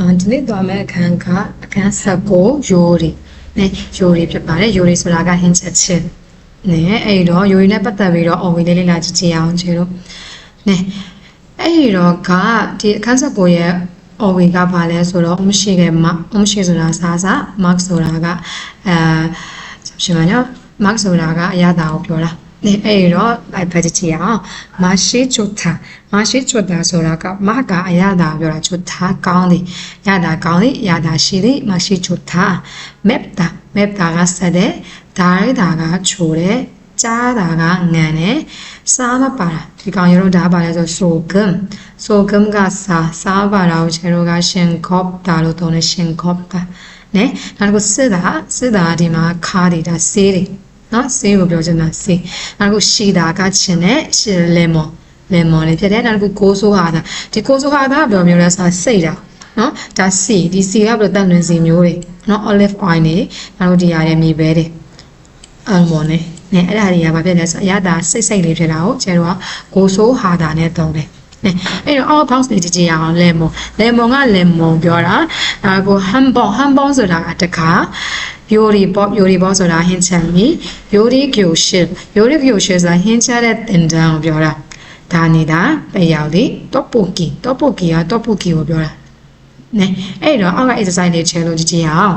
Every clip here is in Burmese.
အာဒီနေ့သွားမယ့်အခန်းကအခန်း19ယိုရီနဲယိုရီဖြစ်ပါတယ်ယိုရီဆိုတာကဟင်းချက်ချင်းနဲအဲ့တော့ယိုရီနဲ့ပတ်သက်ပြီးတော့အော်ဝီလေးလေးလာကြည့်ကြည့်အောင်ချေတို့နဲအဲ့တော့ကဒီအခန်း19ရဲ့အော်ဝီကဘာလဲဆိုတော့မရှိခဲ့မမရှိဆိုတာစားစား mark ဆိုတာကအဲရှင်မနော် mark ဆိုတာကအရသာကိုပြောတာ နေအဲ့တော့လိုက်ဖတ်ကြည့်အောင်မရှိချွတ်တာမရှိချွတ်တာဆိုတာကမကအရသာပြောတာချွတ်တာကောင်းတယ်ရတာကောင်းတယ်ရတာရှိတယ်မရှိချွတ်တာ map တာ map တာကဆက်တယ်ဒါရိုက်တာကချိုတယ်ကြားတာကငံတယ်စားမပါတာဒီကောင်ရတော့ဒါပါလဲဆိုဆိုဂမ်ဆိုဂမ်ကစားစားပါတာကိုခြေတို့ကရှင်ကော့တာလို့သုံးတယ်ရှင်ကော့တာနဲနောက်တစ်ခုစစ်တာစစ်တာဒီမှာခါးတယ်ဒါဆေးတယ် နော်ဆေးကိုပြောချင်တာဆေးနောက်တစ်ခုရှီတာကချင်တဲ့ရှီလေမွန်လေမွန်လေးဖြစ်တယ်နောက်တစ်ခုကိုဆိုးဟာတာဒီကိုဆိုးဟာတာကဘယ်လိုမျိုးလဲဆိုတော့စိတ်တာနော်ဒါစီဒီစီကဘယ်လိုတန်လွင်စီမျိုးတွေနော် olive oil နေနောက်တို့ဒီရတဲ့မြေပဲတွေအမွန်နဲ့နဲအဲ့ဒါတွေကဘာဖြစ်လဲဆိုတော့အရသာစိတ်စိတ်လေးဖြစ်တာကိုကျဲတော့ကိုဆိုးဟာတာနဲ့တုံးတယ်နဲ အဲ့တော့အော်ဘောက်စ်လေးကြည့်ကြည့်ရအောင်လေမွန်လေမွန်ကလေမွန်ပြောတာဒါကိုဟမ်ဘောဟမ်ဘောဆိုတာကတခါယိုရီဘော့ယိုရီဘော့ဆိုတာဟင်းချန်မီယိုရီဂျိုရှစ်ယိုရီဂျိုရှစ်ဆိုတာဟင်းချတဲ့တင်တန်းကိုပြောတာဒါနေတာပဲရောက်လေတော့ပူကီတော့ပူကီကတော့ပူကီကိုပြောတာနဲအဲ့တော့အောက်က exercise လေးချဲလို့ကြည့်ကြည့်ရအောင်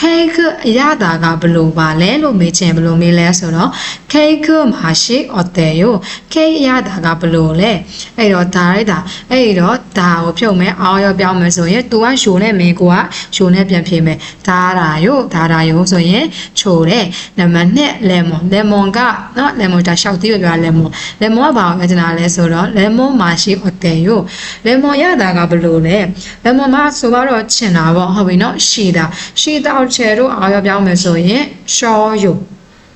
cake အရသာကဘလို့ပါလဲလို့မေးချင်ဘလို့မေးလဲဆိုတော့ cake မှာရှိ oteyo cake အရသာကဘလို့လဲအဲ့တော့ဒါရိုက်တာအဲ့တော့ဒါကိုဖြုတ်မယ်အောင်ရောပြောင်းမယ်ဆိုရင် तू ကရှိုးနဲ့မင်းကိုကရှိုးနဲ့ပြန်ဖြေမယ်ဒါရာယိုဒါရာယိုဆိုရင်ချိုတယ်နံပါတ်2 lemon lemon ကနော် lemon ဒါရှောက်သေးပဲပြော lemon lemon ကဘာကိုအကျနာလဲဆိုတော့ lemon မှာရှိ oteyo lemon ရတာကဘလို့လဲ lemon မှာဆိုတော့ချင်တာပေါ့ဟုတ်ပြီနော်ရှိတာရှိတာ culture တို့အောင်ရောပြောင်းမယ်ဆိုရင် show you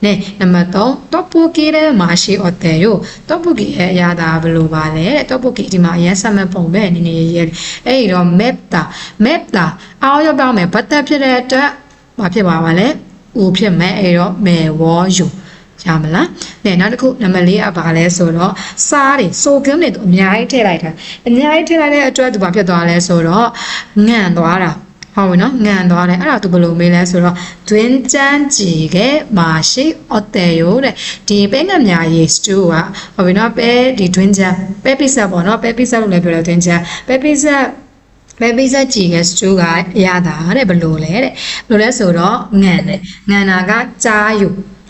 နဲ့နံပါတ်3 tteokbokki ရဲ့မာရှိအတဲယို tteokbokki ရဲ့အရာသာဘယ်လိုပါလဲတဲ့ tteokbokki ဒီမှာအရင်ဆက်မဲ့ပုံပဲနည်းနည်းရေးအဲ့ဒီတော့ map တာ map တာအောင်ရောပြောင်းမယ်ဘတ်သက်ဖြစ်တဲ့အတွက်မဖြစ်ပါပါလဲဦးဖြစ်မယ်အဲ့တော့မယ်ဝေါ်ယူရမလား။ဒါနောက်တစ်ခုနံပါတ်၄အပါလဲဆိုတော့စားတွေဆိုကင်းတွေသူအများကြီးထည့်လိုက်တာ။အများကြီးထည့်လိုက်တဲ့အတွက်သူဘာဖြစ်သွားလဲဆိုတော့ငန့်သွားတာ။ ဟုတ်ပြီနော်ငံသွားတယ်အဲ့ဒါသူဘယ်လိုမေးလဲဆိုတော့တွင်းကျန်းကြည်ကမရှိអត់တယ်ရိုတဲ့ဒီပဲငမြရေ stew ကဟုတ်ပြီနော်ပဲဒီတွင်းကျန်းပဲပိဆက်ပေါ့နော်ပဲပိဆက်လို့လည်းပြောတယ်တွင်းကျန်းပဲပိဆက်ပဲပိဆက်ကြည်က stew ကအရသာတဲ့ဘယ်လိုလဲတဲ့ဘယ်လိုလဲဆိုတော့ငံတယ်ငံနာကကြားယူ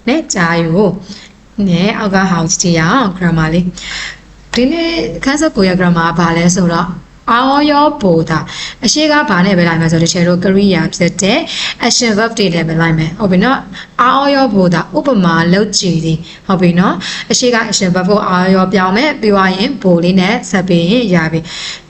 နဲ့ကြားယူနဲ့အောက်ကဟောင်းကြည့်ရအောင် grammar လေးဒီနေ့ခန်းဆက်ကိုရ grammar ကဘာလဲဆိုတော့ အော်ရောပိုတာအရှိကဘာနဲ့ပဲလိုက်မယ်ဆိုတော့တချေတို့ကရိယာဖြစ်တဲ့ action verb တွေလည်းပဲလိုက်မယ်ဟုတ်ပြီနော်အော်ရောပိုတာဥပမာလုပ်ကြည့်သည်ဟုတ်ပြီနော်အရှိက action verb ကိုအော်ရောပြောင်းမယ်ပြီးသွားရင်ပိုလေးနဲ့ဆက်ပြီးရင်ရပြီ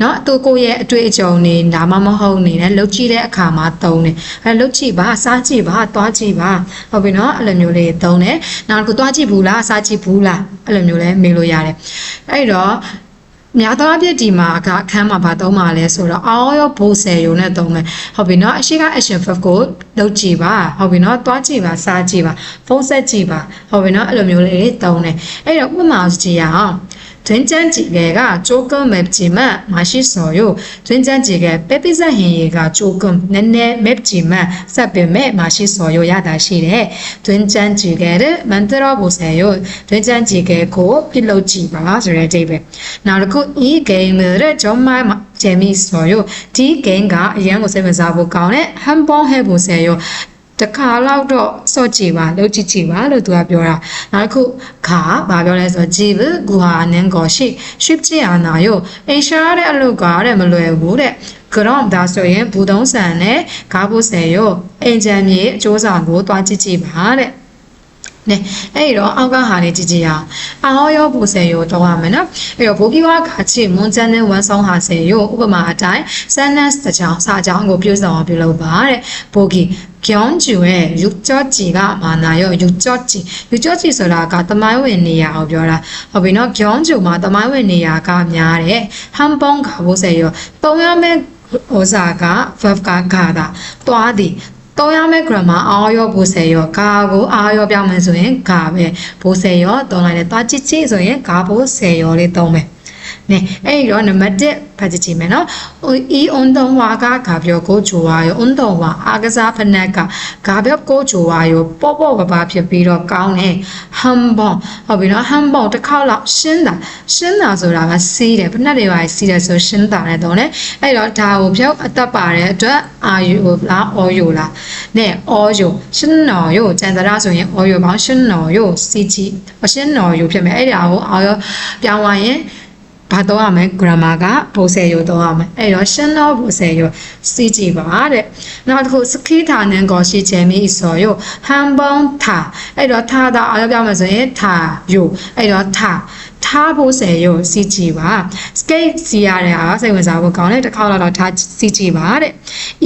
နော်သူကိုယ့်ရဲ့အတွေ့အကြုံတွေဒါမှမဟုတ်နေနဲ့လုပ်ကြည့်တဲ့အခါမှာသုံးတယ်အဲလုပ်ကြည့်ပါစားကြည့်ပါသွားကြည့်ပါဟုတ်ပြီနော်အဲ့လိုမျိုးလေးသုံးတယ်နောက်တစ်ခုသွားကြည့်ဘူးလားစားကြည့်ဘူးလားအဲ့လိုမျိုးလည်းမေးလို့ရတယ်အဲ့တော့ များသောအားဖြင့်ဒီမှာကအခန်းမှာဗာသုံးပါလဲဆိုတော့အော်ရောဘိုးဆယ်ရုံနဲ့သုံးမယ်ဟုတ်ပြီနော်အရှိက action verb ကိုလုပ်ကြည့်ပါဟုတ်ပြီနော်သွားကြည့်ပါစားကြည့်ပါဖုန်းဆက်ကြည့်ပါဟုတ်ပြီနော်အဲ့လိုမျိုးလေးတွေသုံးတယ်အဲ့တော့ဥပမာကြည့်ရအောင် 된장찌개가 조금 맵지만 맛있어 요. 된장찌개 빼피자 행위가 조금 내내 맵지만 사뱀에 맛있어 요. 야다시래 된장찌개를 만들어 보세 요. 된장찌개 고 필로지바 저래제 베. 나르코 이 게임을 정말 재미있어 요. 디 게임과 이런 것을 사보고 한번 해보세 요. တခါလောက်တော့စော့ကြည့်ပါလုပ်ကြည့်ကြည့်ပါလို့သူကပြောတာနောက်တစ်ခုခါဘာပြောလဲဆိုတော့ဂျီဘဂူဟာနန်ကိုရှိရှိကြည့်အာနာယိုအင်ရှာတဲ့အလုပ်ကတဲ့မလွယ်ဘူးတဲ့ ground ဒါဆိုရင်ဘူတုံးဆန်နဲ့ဂါဘုဆယ်ရောအင်ဂျန်မြေအကျိုးဆောင်ကိုတွားကြည့်ကြည့်ပါတဲ့နဲအဲ့ဒီတော့အောက်ကဟာလေးကြည့်ကြည့်အောင်အော်ရောပူဆယ်ရောတော့ရမယ်နော်အဲ့တော့ဘိုးကြီးဝါခါချစ်မွန်ချန်နဲ့ဝန်ဆောင်ဟာဆယ်ရောဥပမာအတိုင်း sentence တစ်ချောင်းစာချောင်းကိုပြုစုအောင်ပြုလုပ်ပါတဲ့ဘိုးကြီး ကျောင်းကျူရဲ့ယူကြောကြည်ကမာနာရောယူကြောကြည်ယူကြောကြည်ဆိုတာကတမိုင်းဝင်နေရအောင်ပြောတာဟုတ်ပြီနော်ကျောင်းကျူမှာတမိုင်းဝင်နေရကများတယ်ဟမ်ပေါင်းကဘိုးစေရောပုံရမဲ့ဟိုစာက verb ကဂါတာတွားသည်တော့ရမယ့် grammar အာရောဘိုးစေရောဂါကိုအာရောပြောင်းမယ်ဆိုရင်ဂါပဲဘိုးစေရောတုံးလိုက်တယ်တွားချစ်ချစ်ဆိုရင်ဂါဘိုးစေရောလေးတုံးမယ် နင်အဲ့ဒီတော့နံပါတ်1ဖတ်ကြည့်မယ်နော်ဤအွန်တုံဝါကဂါပြောကိုဂျိုဝါရောအွန်တုံဝါအာကစားဖနက်ကဂါပြောကိုဂျိုဝါရောပေါ့ပေါ့ပါပါဖြစ်ပြီးတော့ကောင်းတယ်ဟမ်ဘွန်ဟုတ်ပြီနော်ဟမ်ဘွန်တစ်ခေါက်လောက်ရှင်းတာရှင်းတာဆိုတာကစီးတယ်ဖနက်တွေပါစီးတယ်ဆိုရှင်းတာနဲ့တော့လေအဲ့တော့ဒါကိုပြောအသက်ပါတဲ့အတွက်အာယူလားအော်ယူလားနဲ့အော်ယူရှင်းနော်ယူကျန်တရာဆိုရင်အော်ယူပေါင်းရှင်းနော်ယူစီချီရှင်းနော်ယူဖြစ်မယ်အဲ့ဒါကိုအော်ပြောင်းသွားရင် ဘာတော့ရမလဲ grammar ကဘိုးဆယ်ရိုတော့ရမယ်အဲ့တော့ရှင်းတော့ဘိုးဆယ်ရိုစီကြည့်ပါတဲ့နောက်တစ်ခုစခိထာနန်ကိုရှိချင်မီဆိုရိုဟန်ပေါင်းထာအဲ့တော့ထာတာအားပြောမယ်ဆိုရင်ထာယိုအဲ့တော့ထာထားဖို့ဆယ်ရိုစီကြည့်ပါ skate စီရတဲ့အားစိတ်ဝင်စားဖို့ကောင်းတယ်တစ်ခေါက်တော့ထားစီကြည့်ပါတဲ့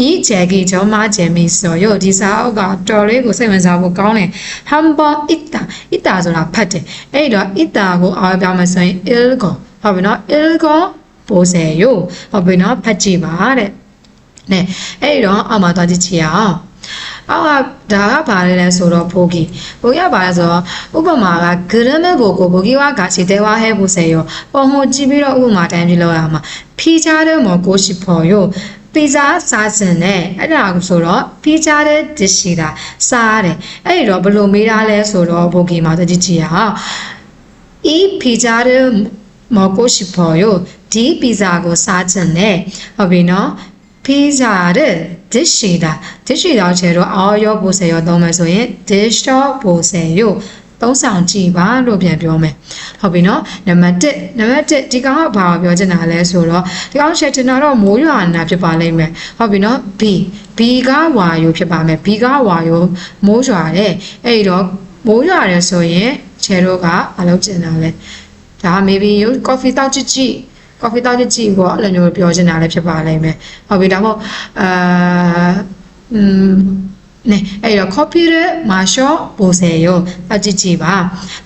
ဤဂျယ်ကီဂျောမာဂျယ်မီဆိုရိုဒီစာအုပ်ကတော်လေးကိုစိတ်ဝင်စားဖို့ကောင်းတယ်ဟန်ပေါင်းအစ်တာအစ်တာဆိုတာဖတ်တယ်အဲ့တော့အစ်တာကိုအားပြောမယ်ဆိုရင် il ကို ဟုတ်ပြီနော် il ကိုပိုးစေယဟုတ်ပြီနော်ဖတ်ကြည့်ပါတဲ့နဲ့အဲ့တော့အောက်မှာသွားကြည့်ချင်အောင်အောက်ကဒါကဘာလဲလဲဆိုတော့ဖိုဂီဖိုဂီကဘာလဲဆိုတော့ဥပမာကဂရမဲဘိုကိုဘိုဂီဝါကချီတဲဝါဟဲဖို့စေရောပုံဟိုကြည့်ပြီးတော့ဥပမာတိုင်းပြီးလောက်ရမှာဖီချားတဲ့မော်ကိုရှိဖော်ယောပီဇာစားစင်နဲ့အဲ့ဒါဆိုတော့ဖီချားတဲ့ dish ရှိတာစားတယ်အဲ့ဒီတော့ဘယ်လိုမေးတာလဲဆိုတော့ဘိုဂီမှာသွားကြည့်ချင်အောင်ဤဖီချားတဲ့ မော်ကိုရှိဖော်ယောဒီပီဇာကိုစားချင်တယ်ဟုတ်ပြီနော်ပီဇာတဲ့ dish ရှိတာ dish ရှိတော့ကျတော့အော်ရောပိုစေရောသုံးမယ်ဆိုရင် dish တော့ပိုစေယောသုံးဆောင်ကြည့်ပါလို့ပြန်ပြောမယ်ဟုတ်ပြီနော်နံပါတ်1နံပါတ်1ဒီကောင်ကဘာကိုပြောချင်တာလဲဆိုတော့ဒီကောင်ရှယ်တင်တာတော့မိုးရွာနာဖြစ်ပါလိမ့်မယ်ဟုတ်ပြီနော် B B ကဝါယိုဖြစ်ပါမယ် B ကဝါယိုမိုးရွာတယ်အဲ့ဒီတော့မိုးရွာတယ်ဆိုရင်ချယ်တို့ကအလုပ်ကျင်တာလဲ ဒါ maybe you coffee တောက်ကြည့်ကြည့် coffee တောက်ကြည့်ကြည့်ပေါ့အဲ့လိုမျိုးပြောချင်တာလည်းဖြစ်ပါလိမ့်မယ်ဟုတ်ပြီဒါမှမဟုတ်အာอืมねအဲ့တော့ copy ရဲ့မာရှော့ပို့စေရောအကြည့်ကြည့်ပါ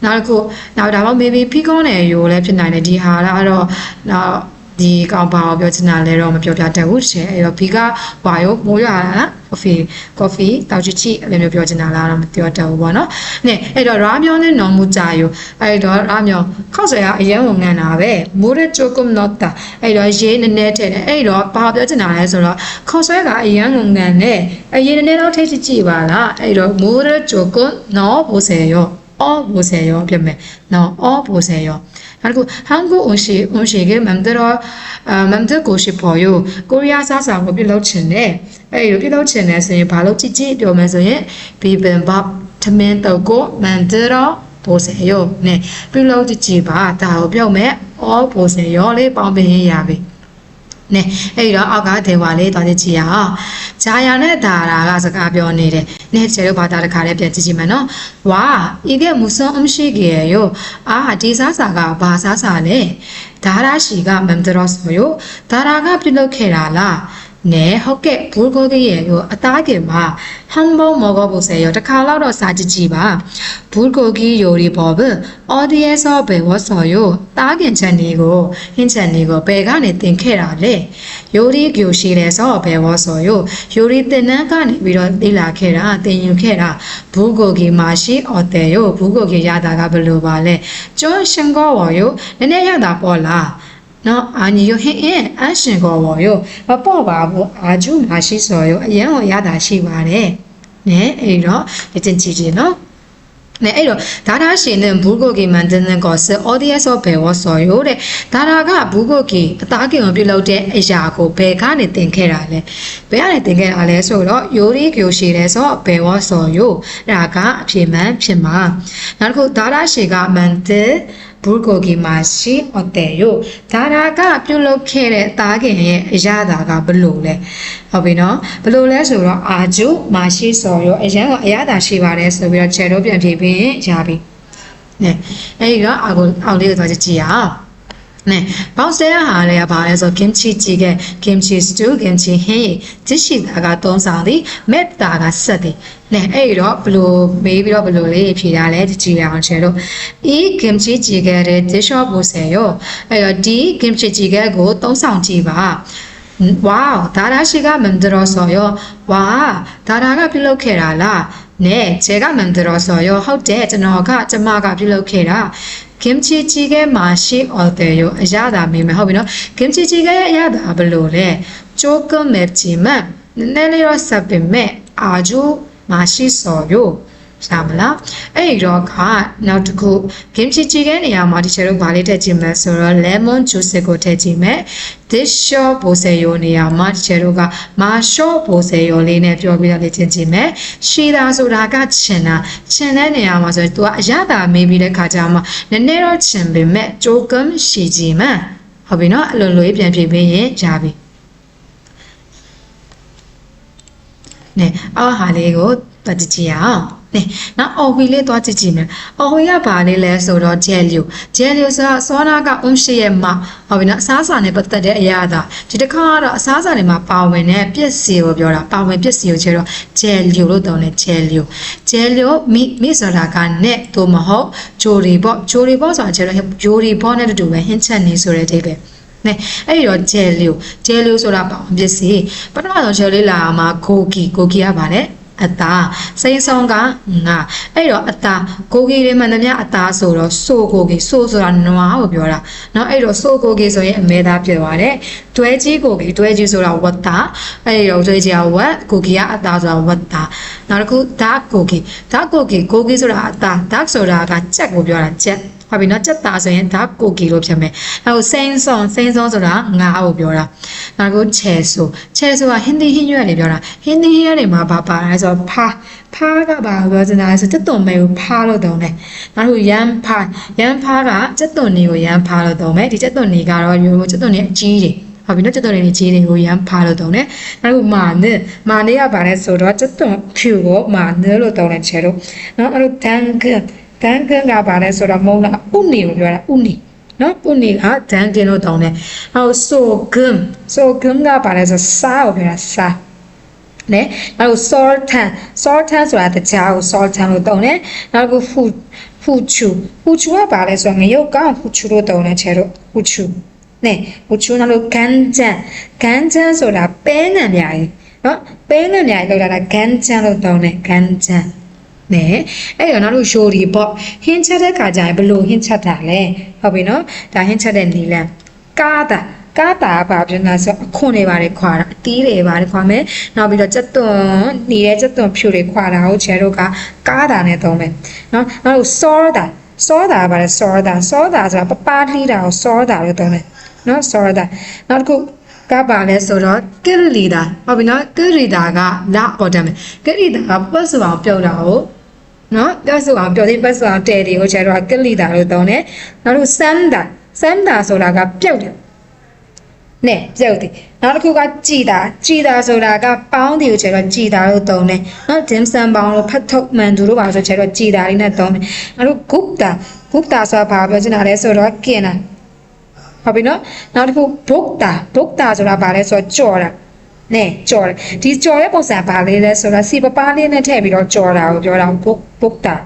နောက်တစ်ခုနောက်ဒါမှ maybe ဖီကောင်းတယ်ရိုလည်းဖြစ်နိုင်တယ်ဒီဟာကတော့နောက်ဒီကောင်ဘာကိုပြောချင်တာလဲတော့မပြောပြတတ်ဘူးရှင်အဲ့တော့ဘီကဝါရောမိုးရတာလား coffee coffee တောက်ချီချီအဲ့လိုမျိုးပြောချင်တာလားတော့မပြောတတ်ဘူးပေါ့နော်။နဲ့အဲ့တော့ရာမျိုးနဲ့နော်မူကြယောအဲ့တော့ရာမျိုးခောက်ဆွဲကအရင်ကငန်တာပဲမိုးရချိုကုမ်နော့တာအဲ့တော့ရေးနည်းနည်းထည့်တယ်အဲ့တော့ဘာပြောချင်တာလဲဆိုတော့ခောက်ဆွဲကအရင်ကငန်နဲ့အရင်နည်းနည်းတော့ထည့်ကြည့်ပါလားအဲ့တော့မိုးရချိုကုမ်နော်ဘိုစေယောအော်ဘိုစေယောဖြစ်မယ်နော်အော်ဘိုစေယော 그리고 한국 음식 음식에 맘대로 맘대로 고 싶어 요. 코리아 사상을 빌려 친 네. 에이 빌려 친 네. 선생님 바로 찌찌 되면 선생님 비빔밥 담면 떡고 만들어 보세 요. 네. 빌려 찌찌 봐. 다 오병매 어 보세 요. 네. 방배해야 돼. နဲ့အဲ့တော့အောက်ကဒေဝါလေးသွားကြည့်ကြရအောင်ဂျာယာနဲ့ဒါရာကစကားပြောနေတယ်နဲ့ကျေတို့ဘာသာတခါလေးပြန်ကြည့်ကြည့်မယ်နော်ဝါဤကမူဆွန်အမရှိကေယောအာဒီစားစာကဘာစားစာလဲဒါရာရှိကမမ်ဒရောဆိုယောဒါရာကပြုလုပ်ခဲ့တာလား 네, ဟုတ်ကဲ့ဘူဂိုဂီရဲ့ကိုအသားကင်မှာဟမ်ဘောမောဂဖို့ဆယ်ရောတခါတော့တော့စားကြည့်ကြည့်ပါဘူဂိုဂီယိုရီဘောဘအော်ဒီယက်ဆောဘယ်ဝဆော်ယောတားကင်ချန်ဒီကိုဟင်းချန်ဒီကိုဘယ်ကနေတင်ခဲ့တာလဲယိုရီဂီယိုရှိလဲဆောဘယ်ဝဆော်ယောယိုရီတင်နန်းကနေပြီးတော့သိလာခဲ့တာတင်ယူခဲ့တာဘူဂိုဂီမှာရှိအော်တယ်ယော ဘူဂိုဂီရတာကဘယ်လိုပါလဲကျွန်းရှင်ကောဝော်ယောနည်းနည်းရတာပေါ့လားနော်အာညီယဟင်းအင်းအရှင်ကောဘောယောမပေါ့ပါဘူးအာကျူမရှိစောယောအရန်ကိုရတာရှိပါတယ်နဲအဲ့တော့ဒီတင်ကြည့်ကြည့်နော်နဲ့အဲ့တော့ဒါသာရှင်နဲ့ဘူးကိုကီမန်တန်တန်ကောဆအော်ဒီယက်ဆောဘယ်ဝါဆော်ရိုတဲ့ဒါသာကဘူးကိုကီအသားကင်ကိုပြုတ်လုပ်တဲ့အရာကိုဘယ်ကနေတင်ခဲ့တာလဲဘယ်ကနေတင်ခဲ့တာလဲဆိုတော့ယိုရီကျိုရှိတယ်ဆိုတော့ဘယ်ဝါဆော်ရိုအဲ့ဒါကအဖြေမှန်ဖြစ်မှာနောက်တစ်ခုဒါသာရှင်ကမန်တန် ဘူဂိုဂီမာရှိအတဲ့ယိုဒါရာကပြုတ်လုပ်ခဲ့တဲ့တားခင်ရဲ့အရာသာကဘလို့လဲဟုတ်ပြီနော်ဘလို့လဲဆိုတော့အာဂျုမာရှိစော်ရောအရန်ကအရာသာရှိပါတယ်ဆိုပြီးတော့ခြေတော့ပြန်ဖြေပြီးရပြီနဲအဲ့ဒီတော့အောက်ကိုအောက်လေးကိုသွားကြည့်ရအောင် နဲ့ဘောက်ဆဲဟာလည်းဘာလဲဆိုကင်ချီချီကကင်ချီစတူကင်ချီဟင်းတရှိတာကသုံးဆောင်သည်မက်တာကဆက်သည်နဲ့အဲ့တော့ဘလို့မေးပြီးတော့ဘလို့လေးဖြေတာလဲကြည်အောင်ချေတော့ e kimchi jjigae တဲ့ dish of boseyo အဲ့တော့ဒီ kimchi jjigae ကိုသုံးဆောင်ကြည့်ပါဝေါဒါရာရှိကမန်ဒရောဆော်ရောဝါဒါရာကပြုလုပ်ခဲ့တာလားနဲ့ခြေကမန်ဒရောဆော်ရောဟုတ်တယ်ကျွန်တော်ကကျမကပြုလုပ်ခဲ့တာ 김치찌개 맛이 어때요? 야다미면 허비노 김치찌개 야다 블루래 조금 맵지만 내리러 사비매 아주 맛있어요. ရှာမလားအဲ့ဒီတော့ကနောက်တစ်ခု kimchi chicken နေရာမှာဒီချက်တို့ဗာလေးထည့်ကြည့်မယ်ဆိုတော့ lemon juice ကိုထည့်ကြည့်မယ် this short ဘိုးစေရိုနေရာမှာဒီချက်တို့က ma short ဘိုးစေရိုလေးနဲ့ပြောပြရလေ့ကျင့်ကြည့်မယ်ရှည်တာဆိုတာကချင်တာချင်တဲ့နေရာမှာဆိုရင် तू ကအရသာမေးပြီးတဲ့ခါကျမှနည်းနည်းတော့ချင်ပေမဲ့ jokum ရှည်ကြည့်မှဟုတ်ပြီနော်အလွန်လွေးပြန်ပြပေးရင်ရပြီ 네, အော်ဟာလေးကိုတွက်ကြည့်ကြည့်အောင်။ 네နောက်အော်ဝီလေးတွက်ကြည့်ကြည့်မယ်။အော်ဝီကဘာလေးလဲဆိုတော့ဂျယ်လီယိုဂျယ်လီယိုဆိုတာစောနာကအုံးရှိရဲ့မဟုတ်ပြီနော်အစားအစာနဲ့ပတ်သက်တဲ့အရာသာဒီတစ်ခါကတော့အစားအစာတွေမှာပါဝင်တဲ့ပစ္စည်းကိုပြောတာပါဝင်ပစ္စည်းကိုကျတော့ဂျယ်လီယိုလို့တောင်းတယ်ဂျယ်လီယိုဂျယ်လီယိုမိမိဆိုတာကနဲ့သို့မဟုတ်ဂျိုရီပေါ့ဂျိုရီပေါ့ဆိုတာကျတော့ဂျိုရီပေါ့နဲ့တူပဲဟင်းချက်နေဆိုတဲ့အဓိပ္ပာယ်နဲအဲ့ဒီတော့ဂျယ်လီယိုဂျယ်လီယိုဆိုတာပေါ့ပစ္စည်းပထမဆုံးဂျယ်လေးလာမှာဂိုကီဂိုကီကပါလေ အသားစိမ်းဆုံးကငါအဲ့တော့အသားကိုကြီးတွေမှန်သမျှအသားဆိုတော့ဆိုကိုကြီးဆိုဆိုတာနွားကိုပြောတာเนาะအဲ့တော့ဆိုကိုကြီးဆိုရင်အမဲသားဖြစ်သွားတယ်တွဲကြီးကိုကြီးတွဲကြီးဆိုတာဝတ်သားအဲ့တော့တွဲကြီးကဝတ်ကိုကြီးကအသားဆိုတာဝတ်သားနောက်တစ်ခုဓာတ်ကိုကြီးဓာတ်ကိုကြီးကိုကြီးဆိုတာအသားဓာတ်ဆိုတာကကြက်ကိုပြောတာကြက် ဟုတ်ပြီနော်ကြက်သားဆိုရင်ဓာတ်ကိုကီလို့ဖြစ်မယ်အဲဟိုစိန်းဆောင်စိန်းဆောင်ဆိုတာငါးကိုပြောတာနောက်ကိုချဲဆိုချဲဆိုတာဟင်းသီးဟင်းရွက်တွေပြောတာဟင်းသီးဟင်းရွက်တွေမှာဘာပါလဲဆိုတော့ဖားဖားကဘာပြောချင်တာလဲဆိုတက်သွန်မဲကိုဖားလို့တုံးတယ်နောက်ကိုရမ်းဖားရမ်းဖားကတက်သွန်နေကိုရမ်းဖားလို့တုံးမယ်ဒီတက်သွန်နေကတော့ရိုးတက်သွန်နေအကြီးတွေဟုတ်ပြီနော်တက်သွန်နေကြီးတွေကိုရမ်းဖားလို့တုံးတယ်နောက်ကိုမာနစ်မာနစ်ကဘာလဲဆိုတော့တက်သွန်ဖြူကိုမာနစ်လို့တုံးတယ်ချဲတို့နော်အဲ့လိုတန်က တန်ကကဘာလဲဆိုတော့မုံလာဥနီကိုပြောတာဥနီနော်ဥနီကတန်ကင်လို့တုံးတယ်ဟောဆိုဂမ်ဆိုဂမ်ကဘာလဲဆိုစားကိုပြောတာစားနဲနောက် sultan sultan ဆိုတာတကြားကို sultan လို့တုံးတယ်နောက်ကို fu fu chu fu chu ကဘာလဲဆိုတော့ငရုတ်ကောင်း fu chu လို့တုံးတယ်ချဲတို့ fu chu နဲ fu chu နောက်လို့ ganjan ganjan ဆိုတာပဲငံများကြီးနော်ပဲငံများကြီးလောက်တာ ganjan လို့တုံးတယ် ganjan နဲအဲ့တော့နောက်တို့ရှိုးဒီပေါ့ဟင်းချက်တဲ့ခါကျရင်ဘလို့ဟင်းချက်တာလဲဟုတ်ပြီနော်ဒါဟင်းချက်တဲ့နီလန်ကားတာကားတာကဘာပြောလဲဆိုအခွန်တွေပါတယ်ခွာတာအတီးတွေပါတယ်ခွာမယ်နောက်ပြီးတော့စက်သွန်နေတဲ့စက်သွန်ဖြူတွေခွာတာကိုချဲတို့ကကားတာနဲ့သုံးမယ်နော်နောက်တို့စောတာစောတာကဘာလဲစောတာစောတာဆိုတာပပလှီးတာကိုစောတာလို့သုံးတယ်နော်စောတာနောက်တစ်ခုကပါလဲဆိုတော့ကိရလီတာဟုတ်ပြီနော်ကိရလီတာကလာအော်တယ်မယ်ကိရလီတာကပတ်စုအောင်ပြုတ်တာကို နော်ပတ်စုအောင်ပြုတ်သေးပတ်စုအောင်တဲတယ်ကိုကျတော့ကိရလီတာလို့သုံးတယ်နောက်တစ်ခုစမ်တာစမ်တာဆိုတာကပြုတ်တယ်နဲ့ပြုတ်တယ်နောက်တစ်ခုကကြည်တာကြည်တာဆိုတာကပေါင်းတယ်ကိုကျတော့ကြည်တာလို့သုံးတယ်နော်ဒင်ဆန်ပေါင်းလို့ဖတ်ထုတ်မှန်သူတို့ပါဆိုကျတော့ကြည်တာလေးနဲ့သုံးတယ်နောက်တစ်ခုဂုပတာဂုပတာဆိုတာဘာပြောချင်တာလဲဆိုတော့ကင်တာဟုတ်ပြီနော်နောက်တစ်ခုဘုတ်တာဘုတ်တာဆိုတာဘာလဲဆိုတော့ကြော်တာ နဲ့ကြော်တယ်ဒီကြော်ရဲ့ပုံစံဘာလေးလဲဆိုတော့စီပပားလေးနဲ့ထည့်ပြီးတော့ကြော်တာကိုပြောတာဘုတ်ဘုတ်တာ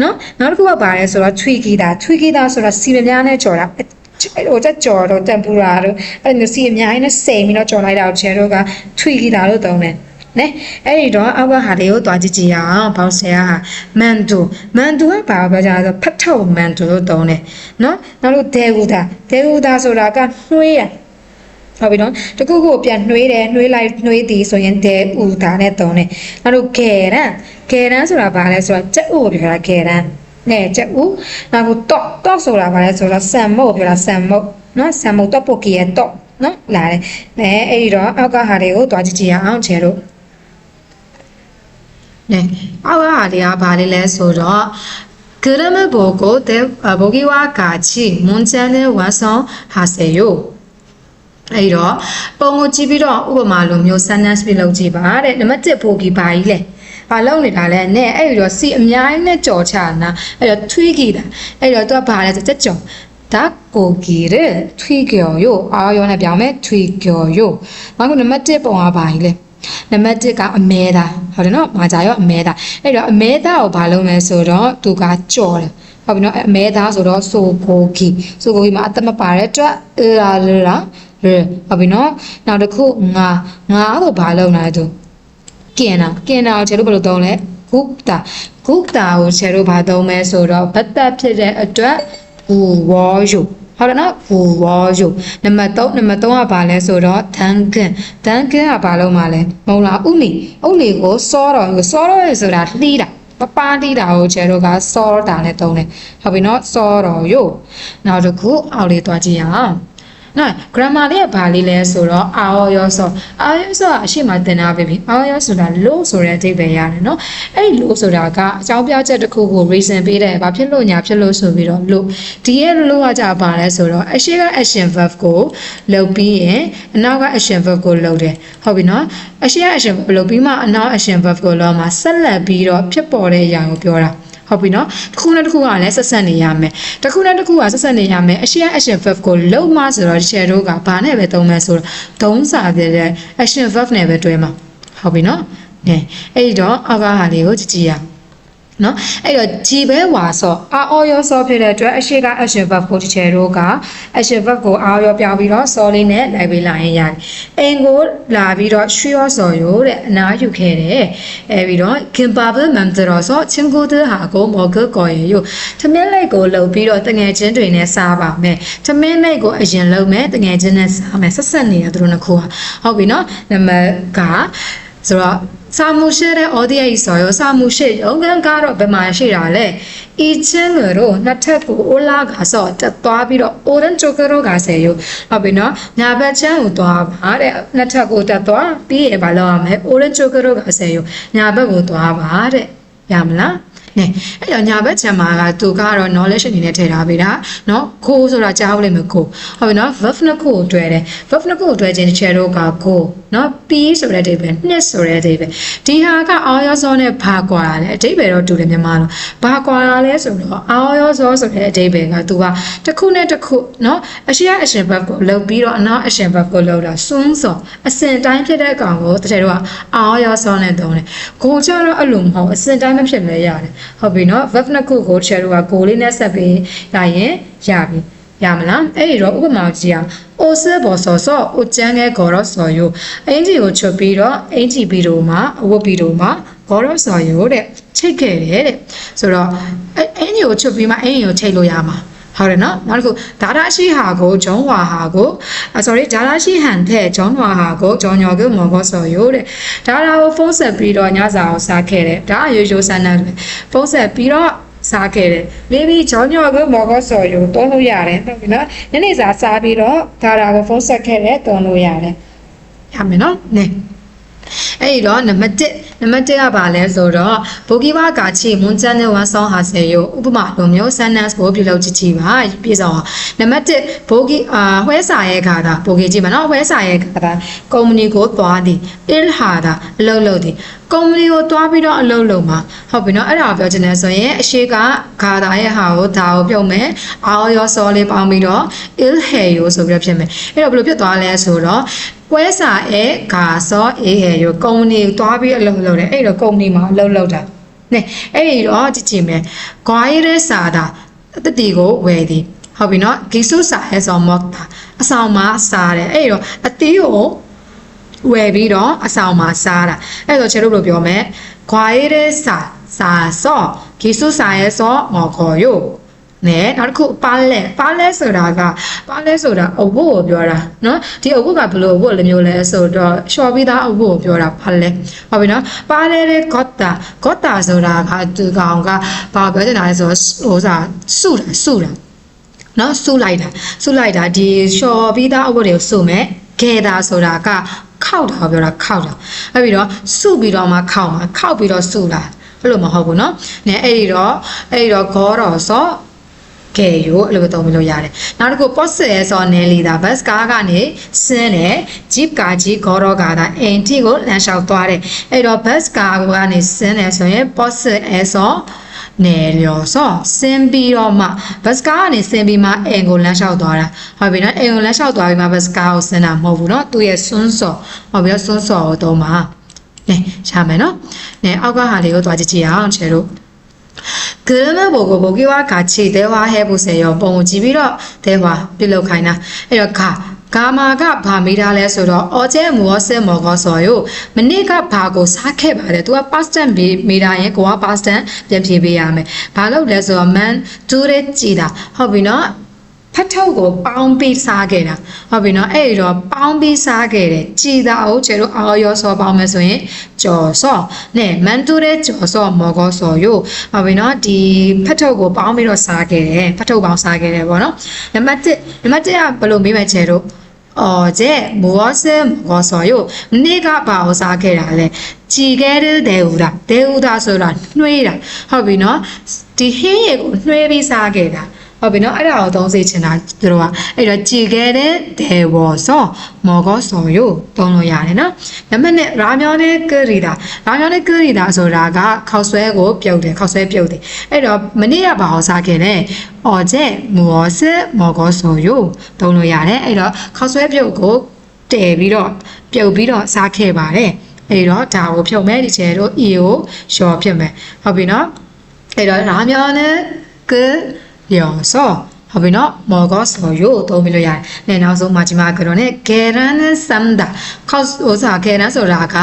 နော်နောက်တစ်ခုကဘာလဲဆိုတော့ထွီဂီတာထွီဂီတာဆိုတာစီမများနဲ့ကြော်တာဟိုတက်ကြော်တော့တမ်ပူရာတို့အဲ့လိုစီအများကြီးနဲ့စိန်ပြီးတော့ကြော်လိုက်တာကိုချဲတို့ကထွီဂီတာလို့သုံးတယ်နဲအဲ့ဒီတော့အောက်ကဟာလေးကိုတွားကြည့်ကြည့်ရအောင်ဘောက်ဆရာဟာမန်တူမန်တူကဘာပြောကြလဲဆိုဖတ်ထုတ်မန်တူလို့သုံးတယ်နော်နောက်လို့ဒေဂူတာဒေဂူတာဆိုတာကနှွေးရ ဟုတ်ပြီနော်တခုခုပြန်နှွေးတယ်နှွေးလိုက်နှွေးသည်ဆိုရင်ဒေဥတာနဲ့သုံးတယ်နောက်လို့ဂေရန်ဂေရန်ဆိုတာဘာလဲဆိုတော့ကြက်ဥကိုပြောတာဂေရန်နဲ့ကြက်ဥနောက်ကိုတော့တော့ဆိုတာဘာလဲဆိုတော့ဆမ်မုတ်ပြောတာဆမ်မုတ်နော်ဆမ်မုတ်တော့ပုတ်ကြီးရဲ့တော့နော်လာတယ်နဲအဲ့ဒီတော့အောက်ကဟာတွေကိုတွားကြည့်ကြည့်ရအောင်ချဲတို့ 네. 아와 아리아 바리레소로 그림을 보고 대, 아, 보기와 같이 문장을 완성하세요. အဲ့တော့ပုံကိုကြည့်ပြီးတော့ဥပမာလိုမျိုး sentence ပြလုပ်ကြည့်ပါတဲ့နံပါတ်1ပိုကီပါကြီးလဲဘာလုပ်နေတာလဲနဲ့အဲ့ဒီတော့စီအများကြီးနဲ့ကြော်ချနာအဲ့တော့ထွေးကြည့်တာအဲ့တော့သူကဘာလဲဆိုတက်ကြော်ဒါကိုကြည့်ရထွေးကြော်ရို့အာရောနဲ့ပြောင်းမယ်ထွေးကြော်ရို့နောက်ခုနံပါတ်1ပုံကဘာကြီးလဲနံပါတ်1ကအမဲသားဟုတ်တယ်နော်မာကြာရောအမဲသားအဲ့တော့အမဲသားကိုဘာလုပ်လဲဆိုတော့သူကကြော်တယ်ဟုတ်ပြီနော်အမဲသားဆိုတော့ဆိုကိုကီဆိုကိုကီမှာအသက်မပါတဲ့အတွက်အာလာ ရာဟုတ်ပြီနော်နောက်တစ်ခုငါငါကိုဘာလုပ်နေလဲသူကင်တာကင်တာကိုခြေတို့ဘယ်လိုသုံးလဲဂုပတာဂုပတာကိုခြေတို့ဘာသုံးမဲဆိုတော့ဘတ်သက်ဖြစ်တဲ့အတွက်ဘူဝေါ်ယုဟုတ်တယ်နော်ဘူဝေါ်ယုနံပါတ်3နံပါတ်3ကဘာလဲဆိုတော့ဒန်ကန်ဒန်ကန်ကဘာလို့မှလဲမဟုတ်လားဥလီဥလီကိုစောတော့စောတော့ရဆိုတာလှီးတာပပားတီးတာကိုခြေတို့ကစောတာနဲ့သုံးတယ်ဟုတ်ပြီနော်စောတော့ယုနောက်တစ်ခုအောက်လေးသွားကြည့်ရအောင် နော် grammar လေးကဘာလေးလဲဆိုတော့အာရောရောဆိုအာရောဆိုကအရှိမတင်တာပဲပြီအာရောဆိုတာလို့ဆိုတဲ့အဓိပ္ပာယ်ရတယ်နော်အဲ့ဒီလို့ဆိုတာကအကြောင်းပြချက်တစ်ခုကို reason ပေးတယ်ဘာဖြစ်လို့ညာဖြစ်လို့ဆိုပြီးတော့လို့ဒီရဲ့လို့ကကြပါလဲဆိုတော့အရှိက action verb ကိုလုပ်ပြီးရင်အနောက်က action verb ကိုလုပ်တယ်ဟုတ်ပြီနော်အရှိက action verb လုပ်ပြီးမှအနောက် action verb ကိုလုပ်မှဆက်လက်ပြီးတော့ဖြစ်ပေါ်တဲ့အရာကိုပြောတာ ဟုတ်ပြီနော်တစ်ခုနဲ့တစ်ခုကလည်းဆက်ဆက်နေရမယ်တစ်ခုနဲ့တစ်ခုကဆက်ဆက်နေရမယ်အရှိ action verb ကိုလုံးမဆိုတော့ share တို့ကဘာနဲ့ပဲသုံးမယ်ဆိုတော့သုံးစာပြတဲ့ action verb နဲ့ပဲတွဲမှာဟုတ်ပြီနော်နဲအဲ့ဒီတော့အောက်ကဟာလေးကိုကြည့်ကြည့်ရအောင် နော်အဲ့တော့ဂျီပဲဝါဆော့အာအော်ရောဆော့ဖြစ်တဲ့အတွက်အရှိက action verb ကိုတစ်ချေတို့က action verb ကိုအာရောပြောင်းပြီးတော့ဆော်လေးနဲ့လိုက်ပေးလိုက်ရင်ရတယ်အင်ကိုလာပြီးတော့ရွှေရောဆော်ရိုတဲ့အနာယူခဲ့တယ်အဲပြီးတော့ခင်ပါဘမမ်တရောဆော့ချင်းကိုတဲ့ဟာကိုမော်ကကော်ရယူသမင်းလိုက်ကိုလှုပ်ပြီးတော့တငယ်ချင်းတွေနဲ့စားပါမယ်သမင်းလိုက်ကိုအရင်လှုပ်မယ်တငယ်ချင်းနဲ့စားမယ်ဆက်ဆက်နေတာသူတို့နှစ်ခုဟာဟုတ်ပြီနော်နံပါတ်ကဆိုတော့ စာမှုရှိတဲ့ audio ဆိုရောစာမှုရှိရုံကန်ကတော့ဘယ်မှာရှိတာလဲအီချင်းတို့နှစ်ထပ်ကိုအိုလာကဆော့တက်သွားပြီးတော့ orange chocolate ကဆယ်ယူဟုတ်ပြီနော်ညာဘက်ချမ်းကိုသွားပါတဲ့နှစ်ထပ်ကိုတက်သွားပြီးရပါလောက်ရမယ် orange chocolate ကဆယ် ယူညာဘက်ကိုသွားပါတဲ့ရမလားနဲအဲ့တော့ညာဘက်ချမ်းမှာကသူကတော့ knowledge အနေနဲ့ထည့်ထားပေးတာเนาะခိုးဆိုတာကြားဖို့လိမ့်မယ်ကိုဟုတ်ပြီเนาะ verb နှစ်ခုကိုတွဲတယ် verb နှစ်ခုကိုတွဲခြင်းတစ်ချက်တော့ကကိုเนาะ p ဆိုတဲ့အဓိပ္ပာယ်နှစ်ဆိုတဲ့အဓိပ္ပာယ်ဒီဟာကအောရောစောနဲ့ဘာကွာလဲအဓိပ္ပာယ်တော့တူတယ်မြန်မာလိုဘာကွာလဲဆိုတော့အောရောစောဆိုတဲ့အဓိပ္ပာယ်ကသူကတစ်ခုနဲ့တစ်ခုเนาะအရှိရအရှင် verb ကိုလုပ်ပြီးတော့အနောက်အရှင် verb ကိုလုပ်တာစွန်းစောအစင်တိုင်းဖြစ်တဲ့အကောင်ကိုတစ်ချက်တော့အောရောစောနဲ့သုံးတယ်ကိုကျတော့အဲ့လိုမဟုတ်အစင်တိုင်းမဖြစ်လဲရတယ် ဟုတ်ပြီနော် verb နှစ်ခုကိုချယ်တို့က go လေးနဲ့ဆက်ပြီးရရင်ရပြီရမလားအဲ့ဒီတော့ဥပမာကြည့်အောင်အိုဆဲဘော်ဆော်ဆော့အိုချမ်းငဲကော်ရော့ဆော်ယိုအင်ဂျီကိုချွတ်ပြီးတော့အင်ဂျီဘီတို့မှာအဝတ်ဘီတို့မှာကော်ရော့ဆော်ယိုတဲ့ချိတ်ခဲ့တယ်တဲ့ဆိုတော့အင်ဂျီကိုချွတ်ပြီးမှအင်ဂျီကိုချိတ်လို့ရမှာ ဟုတ်တယ်နော်နောက်တစ်ခုဒါရရှိဟာကိုဂျွန်ဝါဟာကို sorry ဒါရရှိဟန်တဲ့ဂျွန်ဝါဟာကိုဂျွန်ညော်ကိုမော်ကောဆော်ယိုတဲ့ဒါရာကိုဖုန်းဆက်ပြီးတော့ညစာကိုစားခဲ့တယ်ဒါအရိုးရိုးဆန်းတဲ့ဖုန်းဆက်ပြီးတော့စားခဲ့တယ်။ maybe ဂျောင်းညော်ကိုမော်ကောဆော်ယူတုံးလို့ရတယ်ဟုတ်ပြီနော်။ညနေစာစားပြီးတော့ဒါရာကိုဖုန်းဆက်ခဲ့တယ်တုံးလို့ရတယ်။ရမယ်နော်။နေ အဲ့ဒီတော့နံပါတ်1နံပါတ်1ကဘာလဲဆိုတော့ဘူဂီဝါကာချီမွန်ချန်နဲ့ဝါဆောင်ဟာဆေယိုဥပမာလိုမျိုး sentence ကိုပြုလုပ်ကြည့်ကြည့်ပါပြည့်စုံအောင်နံပါတ်1ဘူဂီအာဝဲစာရဲ့ခါတာဘူဂီကြည့်ပါနော်ဝဲစာရဲ့ခါတာကုမ္ပဏီကိုသွားသည် il ဟာတာအလုပ်လုပ်သည်ကုမ္ပဏီကိုသွားပြီးတော့အလုပ်လုပ်မှာဟုတ်ပြီနော်အဲ့ဒါကိုပြောချင်တယ်ဆိုရင်အရှိကဂါတာရဲ့ဟာကိုဒါကိုပြုတ်မယ်အာရောစောလေးပေါင်းပြီးတော့ il he ရောဆိုပြီးတော့ဖြစ်မယ်အဲ့တော့ဘယ်လိုဖြစ်သွားလဲဆိုတော့ပွဲစာရဲ့ဂါစောအေးဟဲရောကုမ္ပဏီကိုသွားပြီးအလုပ်လုပ်တယ်အဲ့တော့ကုမ္ပဏီမှာအလုပ်လုပ်တာနဲအဲ့ဒီတော့ကြည့်ကြည့်မယ်ဂွာရဲစာတာတတိကိုဝယ်သည်ဟုတ်ပြီနော်ဂီဆုစာရဲ့ဆောမော့တာအဆောင်မှာစားတယ်အဲ့တော့အတီးကို ဝယ်ပြီးတော့အဆောင်မှာစားတာအဲ့ဆိုချေတို့ဘယ်လိုပြောမလဲခွာရတဲ့စာစာဆော့ဂီဆုစာရဲ့ဆော့ငေါ်ခေါ်ယိုနဲ့နောက်တစ်ခုပါလဲပါလဲဆိုတာကပါလဲဆိုတာအဝတ်ကိုပြောတာနော်ဒီအဝတ်ကဘယ်လိုအဝတ်လိုမျိုးလဲဆိုတော့ရှော်ပြီးသားအဝတ်ကိုပြောတာပါလဲဟုတ်ပြီနော်ပါလဲတဲ့ gotta gotta ဆိုတာကသူကောင်ကဘာပြောနေတာလဲဆိုတော့ဟိုစာစုတာစုတာနော်စုလိုက်တာစုလိုက်တာဒီရှော်ပြီးသားအဝတ်တွေကိုစုမယ် gather ဆိုတာက ခောက်တာကိုပြောတာခောက်တာအဲ့ပြီးတော့စုပြီးတော့မှခောက်မှာခောက်ပြီးတော့စုလာအဲ့လိုမဟုတ်ဘူးเนาะနဲအဲ့ဒီတော့အဲ့ဒီတော့ဂေါတော်စောကဲရို့အဲ့လိုပဲသုံးပြီးလို့ရတယ်နောက်တစ်ခု post ရဲစောနဲလီတာဘတ်ကားကနေဆင်းတယ် jeep ကားကြီးဂေါတော်ကားတာအိမ်ထိကိုလမ်းလျှောက်သွားတယ်အဲ့တော့ bus ကားကနေဆင်းတယ်ဆိုရင် post ရဲစော နေလျော်စောဆင်းပြီးတော့မှဘတ်စကာကနေဆင်းပြီးမှအင်ကိုလမ်းလျှောက်သွားတာဟုတ်ပြီနော်အင်ကိုလမ်းလျှောက်သွားပြီးမှဘတ်စကာကိုဆင်းတာမဟုတ်ဘူးနော်သူ့ရဲ့စွန်းစော်ဟုတ်ပြီစွန်းစော်ကိုတော့မှနေရမယ်နော်နေအောက်ကဟာလေးကိုသွားကြည့်ကြည့်အောင်ချေတို့ကရမဘောကဘောကီဝါကာချီတဲဝါဟဲဘူးစေရောပုံကြည့်ပြီးတော့တဲဝါပြုတ်လောက်ခိုင်းတာအဲ့တော့ခါ ဂါမာကဘာမေးထားလဲဆိုတော့အော်ကျဲမောဆက်မောကောဆော်ရို့မနေ့ကဘာကိုစားခဲ့ပါလဲ तू က past tense မေးတာရင်ကိုက past tense ပြန်ဖြေပေးရမယ်ဘာလို့လဲဆိုတော့ man do it ကြည်တာဟုတ်ပြီနော်ဖတ်ထုတ်ကိုပေါင်းပြီးစားခဲ့တာဟုတ်ပြီနော်အဲ့တော့ပေါင်းပြီးစားခဲ့တယ်ကြည်သာအောင်ကျတို့အော်ရောစောပေါင်းမယ်ဆိုရင်ကြော်စောနဲ့မန်တူတဲ့ကြော်စောမော်ကောစောရို့ဟုတ်ပြီနော်ဒီဖတ်ထုတ်ကိုပေါင်းပြီးတော့စားခဲ့တယ်ဖတ်ထုတ်ပေါင်းစားခဲ့တယ်ပေါ့နော်နံပါတ်1နံပါတ်1ကဘယ်လိုမေးမချေတော့ အော်ကျဲမောစမောစောယိုနေ့ကဘာကိုစားခဲ့တာလဲကြည်ခဲ့တဲ့ဒေဦးတာဒေဦးတာဆိုတာနှွေးတာဟုတ်ပြီနော်ဒီဟင်းရည်ကိုနှွေးပြီးစားခဲ့တာ ဟုတ်ပြီနော်အဲ့ဒါကိုသုံးစေချင်တာသူတို့ကအဲ့တော့ကြည်ခဲ့တဲ့ဒေဝစောမောကောစောယိုသုံးလို့ရတယ်နော်နံပါတ်1ရာမျောနဲ့ကရီတာရာမျောနဲ့ကရီတာဆိုတာကခောက်ဆွဲကိုပြုတ်တယ်ခောက်ဆွဲပြုတ်တယ်အဲ့တော့မနေ့ကဘာဟောစားခဲ့လဲအော်ကျဲမောစမောကောစောယိုသုံးလို့ရတယ်အဲ့တော့ခောက်ဆွဲပြုတ်ကိုတည်ပြီးတော့ပြုတ်ပြီးတော့စားခဲ့ပါတယ်အဲ့တော့ဒါကိုဖြုတ်မဲ့ဒီချဲတို့ e ကိုလျှော်ဖြစ်မယ်ဟုတ်ပြီနော်အဲ့တော့ရာမျောနဲ့က လျော်စောဟုတ်ပြီနော်မော်ကောဆော်ယိုသုံးပြီးလို့ရတယ်။နဲ့နောက်ဆုံးမှာဒီမှာကတော့ねဂေရန်စမ်ဒါခောက်ဟိုစားဂေရန်ဆိုတာက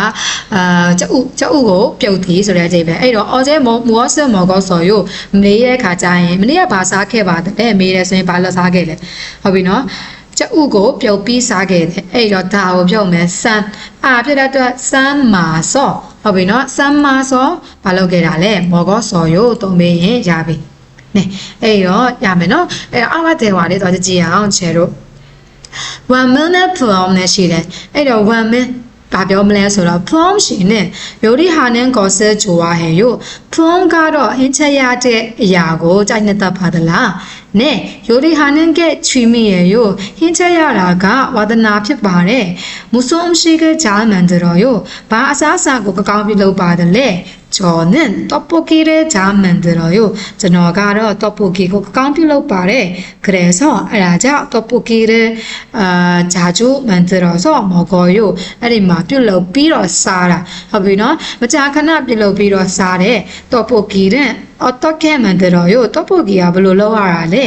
အာကျဥကျဥကိုပြုတ်သေးဆိုတဲ့အချိန်ပဲ။အဲ့တော့အော်ကျဲမောမောဆမော်ကောဆော်ယိုမေးရဲ့ခါကျရင်မနေ့ကဘာစားခဲ့ပါတယ်မေးတယ်ဆိုရင်ဘာလို့စားခဲ့လဲ။ဟုတ်ပြီနော်။ကျဥကိုပြုတ်ပြီးစားခဲ့တယ်အဲ့တော့ဒါကိုပြုတ်မယ်စမ်းအာဖြစ်တဲ့အတွက်စမ်းမာစောဟုတ်ပြီနော်စမ်းမာစောဘာလုပ်ခဲ့တာလဲမော်ကောဆော်ယိုသုံးပြီးရင်ရပြီ နဲအဲ့တော့ရမယ်နော်အဲ့အောက်ကတဲဝါလေးတော့ကြည့်ရအောင်ချေတို့ one minute from နဲ့ရှိတယ်အဲ့တော့ one minute ဘာပြောမလဲဆိုတော့ from ရှင်နဲ့ယိုဒီဟာနဲ့ကောဆဲဂျိုဝါဟဲယို from ကတော့ဟင်းချက်ရတဲ့အရာကိုကြိုက်နေတတ်ပါသလားနဲ့ယိုဒီဟာနဲ့ကချွေမီရယိုဟင်းချက်ရတာကဝါဒနာဖြစ်ပါတယ်မူဆုံရှိကဂျာမန်ဒရောယိုဘာအစားအစာကိုကောင်းပြုလုပ်ပါတယ်လေ 저는 떡볶이를 잘 만들어 요. 저가로 떡볶이 국강비 로빠 래. 그래서 라자 떡볶이를 어, 자주 만들어서 먹어 요. 아니마 빌로 빌어 싸 라. 하비나 맞아 하나 빌로 빌어 싸 래. 떡볶이는အတော့ကဲမန်တော်ရို့တော့ပိုကီကဘလို့လောက်ရတာလဲ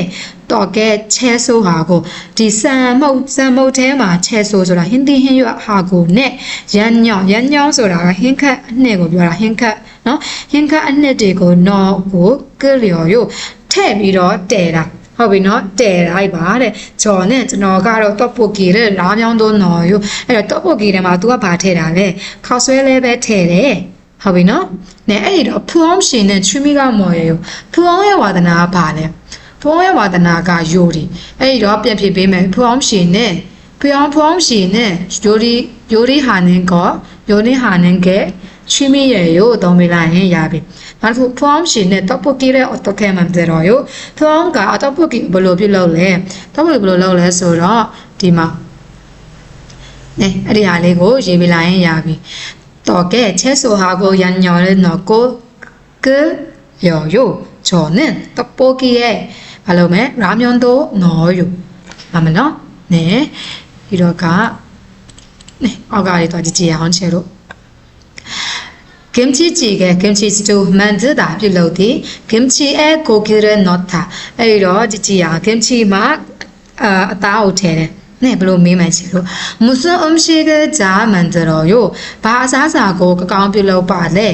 တော့ကဲချဲဆိုးဟာကိုဒီစံမုတ်စံမုတ်ထဲမှာချဲဆိုးဆိုတာဟင်းသီးဟင်းရွက်ဟာကိုနဲ့ရန်ညောင်းရန်ညောင်းဆိုတာကဟင်းခတ်အနှစ်ကိုပြောတာဟင်းခတ်နော်ဟင်းခတ်အနှစ်တွေကိုနော်ကိုကလျော်ရို့ထည့်ပြီးတော့တဲတာဟုတ်ပြီနော်တဲလိုက်ပါတဲ့ဂျော်နဲ့ကျွန်တော်ကတော့တော့ပိုကီတဲ့လားမြောင်းသွန်းတော်ရို့အဲ့တော့တော့ပိုကီထဲမှာ तू ကဘာထည့်တာလဲခောက်ဆွဲလဲပဲထည့်တယ် ဟုတ်ပြီနော်။နဲအဲ့ဒီတော့ဖူအောင်ရှင်နဲ့ချွေးမိကမော်ရယ်ဖူအောင်ရဲ့ဝါဒနာကဘာလဲ။ဖူအောင်ရဲ့ဝါဒနာကယိုဒီ။အဲ့ဒီတော့ပြန်ဖြစ်ပေးမယ်ဖူအောင်ရှင်နဲ့ဖူအောင်ဖူအောင်ရှင်နဲ့ယိုဒီယိုဒီဟာနင်းကယိုဒီဟာနင်းကချွေးမိရယ်ကိုသုံးပေးလိုက်ရင်ရပြီ။နောက်တစ်ခုဖူအောင်ရှင်နဲ့တော့ပုတ်ကီရဲ့အော်တိုကဲမန်တဲ့ရောယိုဖူအောင်ကအတော့ပုတ်ကီဘယ်လိုပြုလုပ်လဲ။တော့ပုတ်ကီဘယ်လိုလုပ်လဲဆိုတော့ဒီမှာနဲအဲ့ဒီဟာလေးကိုရေးပြလိုက်ရင်ရပြီ တော့ကဲ채소하고 양념을 넣고 끓여요. 저는 떡볶이에 바로면 라면도 넣어요. 아면요. 네. 이러가 네, 어가리 더 지지 않은 채로 김치찌개, 김치도 만들다 빌로디, 김치에 고기를 넣다. 에이러 지지야, 김치막 아 따오테네. နဲ့ဘလို့မေးမှရှိလို့မွတ်စအုံရှိကဂျာမန်တော်ရို့ဘာအစားစာကိုကကောင်းပြုလုပ်ပါလဲ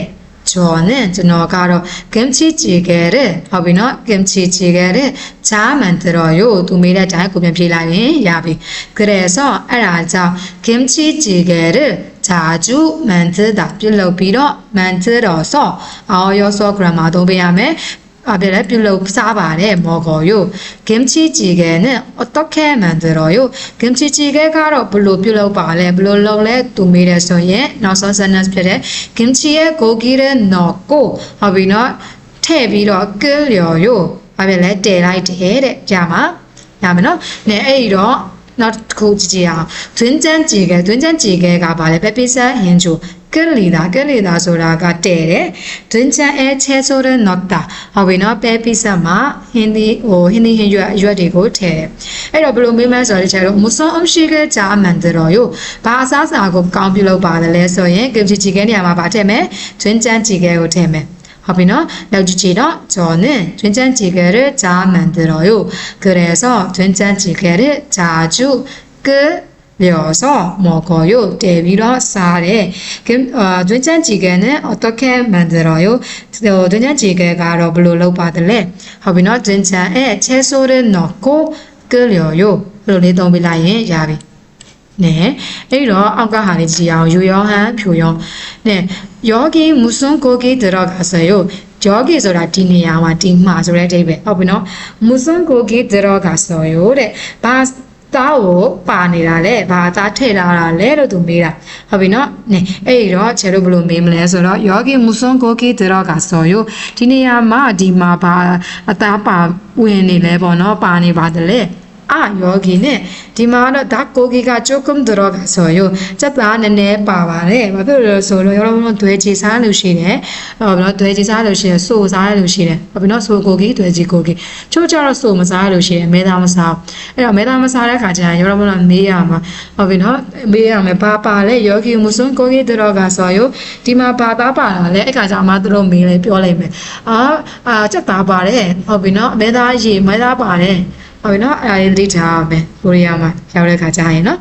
ကျော်နဲ့ကျွန်တော်ကတော့ကင်ချီချီခဲ့တဲ့ဟုတ်ပြီနော်ကင်ချီချီခဲ့တဲ့ဂျာမန်တော်ရို့သူမေးတဲ့တိုင်းကိုပြန်ပြေးလိုက်ရင်ရပြီကြရဲဆော့အဲ့ဒါကြောင့်ကင်ချီချီခဲ့တဲ့ဂျာဂျူမန်သတာပြုလုပ်ပြီးတော့မန်သတော်ဆော့အော်ရောဆော့ grammar သုံးပေးရမယ် အပြည့်လည်းပြုလုပ်စားပါတယ်မော်ဂော်ယိုဂင်ချီဂျီကဲနဲ့အတော့ခဲမန်တယ်ရောယိုဂင်ချီဂျီကဲကတော့ဘလို့ပြုလုပ်ပါလဲဘလို့လုပ်လဲသူမေးတယ်ဆိုရင်နောက်ဆုံး sentence ဖြစ်တဲ့ဂင်ချီရဲ့ကိုကြီးတဲ့နော်ကိုဟုတ်ပြီနော်ထည့်ပြီးတော့ကဲလျော်ယိုအပြည့်လည်းတည်လိုက်တယ်တဲ့ကြာမှာရမယ်နော်နဲအဲ့ဒီတော့နောက်တစ်ခုကြည့်ကြည့်အောင်တွင်းကျန်းကြည်ကဲတွင်းကျန်းကြည်ကဲကပါလေပဲပိစဟင်ချို ကဲလီတာကဲလီတာဆိုတာကတဲ့တယ်ဒင်ချန်အဲချဲဆိုတဲ့နော့တာဟုတ်ပြီနော်ပဲပိဆက်မှာဟင်းဒီဟိုဟင်းဒီဟင်းရွက်ရွက်တွေကိုထည့်တယ်အဲ့တော့ဘယ်လိုမေးမလဲဆိုတော့တခြားတော့မွဆွန်အရှိကကြာအမှန်တော်ရို့ဘာအစားစာကိုကောင်းပြုလုပ်ပါတယ်လဲဆိုရင်ကင်ချီချီကဲနေရာမှာဗာထည့်မယ်ဒင်ချန်ချီကဲကိုထည့်မယ်ဟုတ်ပြီနော်နောက်ကြည့်ကြည့်တော့ဂျော်နဲ့တွင်ချန်ကြည့်ခဲ့တဲ့ဂျာမန်တော်ရို့ကရဲဆောတွင်ချန်ကြည့်ခဲ့တဲ့ဂျာကျုက တည်ပြီးတော့စားတယ်ကင်အာ된장찌개는어떻게만들어요ဟို된장찌개ကတော့ဘယ်လိုလုပ်ပါသလဲဟုတ်ပြီနော်된장에채소를넣고끓여요ဘယ်လိုလေးသုံးပြလိုက်ရင်ရပြီနဲ့အဲ့တော့အောက်ကဟာလေးကြည့်အောင်ယူရောဟန်ဖြူရောနဲ့ယောဂီမူဆွန်ကိုဂီဒရကဆယောယောဂီဆိုတာဒီနေရာမှာဒီမှာဆိုတဲ့အဓိပ္ပာယ်ဟုတ်ပြီနော်မူဆွန်ကိုဂီဒရကဆယောတဲ့ဘာ သားကိုပါနေတာလေဘာသားထည့်လာတာလဲလို့သူမေးတာဟုတ်ပြီနော်နေအဲ့ဒီတော့ချေတို့ဘယ်လိုမေးမလဲဆိုတော့ယောဂီမူဆွန်ကိုဂီဒရကဆယောဒီနေရာမှာဒီမှာဘာအသားပါဝင်နေလဲပေါ့နော်ပါနေပါတယ်လေ အာယောဂီနဲ့ဒီမှာတော့ဒါကိုဂီကကျုကုမ်ဒရောကဆိုရစက်သားနည်းနည်းပါပါတယ်ဘာဖြစ်လို့ဆိုတော့ရောတော့ဒွေချေစားလို့ရှိတယ်ဟောဘလို့ဒွေချေစားလို့ရှိတယ်ဆိုစားလို့ရှိတယ်ဘာဖြစ်လို့ဆိုကိုဂီဒွေချေကိုဂီချို့ကြတော့ဆိုမစားလို့ရှိတယ်မဲသားမစားအဲ့တော့မဲသားမစားတဲ့ခါကျရင်ရောတော့မေးရမှာဟောပြီနော်မေးရမယ်ဘာပါလဲယောဂီမွဆွန်ကိုဂီဒရောကဆိုရဒီမှာဘာသားပါလာလဲအဲ့ခါကျမှသူတို့မေးလဲပြောလိုက်မယ်အာအာစက်သားပါတယ်ဟောပြီနော်မဲသားရေမဲသားပါတယ် ဟုတ်ပြီနော်အဲ့ဒါလေးသတိထားရမယ်ကိုရီးယားမှာရောက်တဲ့ခါကျရင်နော်